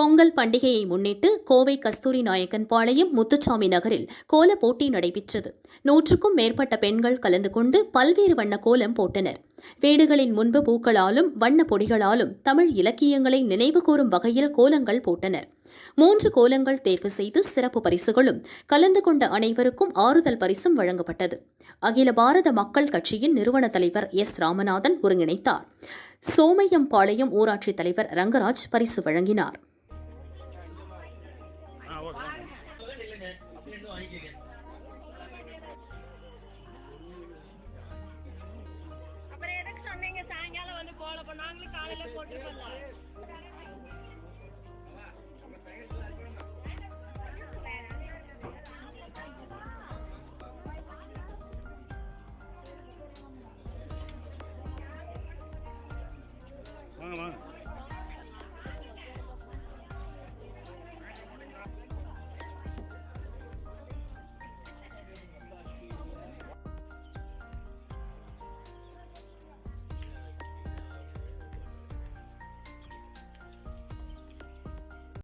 பொங்கல் பண்டிகையை முன்னிட்டு கோவை கஸ்தூரி நாயக்கன் பாளையம் முத்துச்சாமி நகரில் கோல போட்டி நடைபெற்றது. நூற்றுக்கும் மேற்பட்ட பெண்கள் கலந்து கொண்டு பல்வேறு வண்ண கோலம் போட்டனர். வீடுகளின் முன்பு பூக்களாலும் வண்ண பொடிகளாலும் தமிழ் இலக்கியங்களை நினைவுகூரும் வகையில் கோலங்கள் போட்டனர். மூன்று கோலங்கள் தேர்வு செய்து சிறப்பு பரிசுகளும் கலந்து கொண்ட அனைவருக்கும் ஆறுதல் பரிசும் வழங்கப்பட்டது. அகில பாரத மக்கள் கட்சியின் நிறுவன தலைவர் எஸ். ராமநாதன் ஒருங்கிணைத்தார். சோமையம்பாளையம் ஊராட்சி தலைவர் ரங்கராஜ் பரிசு வழங்கினார். ஓகே அப்புறம் எதுக்கு சொன்னீங்க சாயங்காலம் வந்து கோலம் பண்ண நாங்களும் காலையில போட்டுருக்கோம்ல வாங்க வாங்க.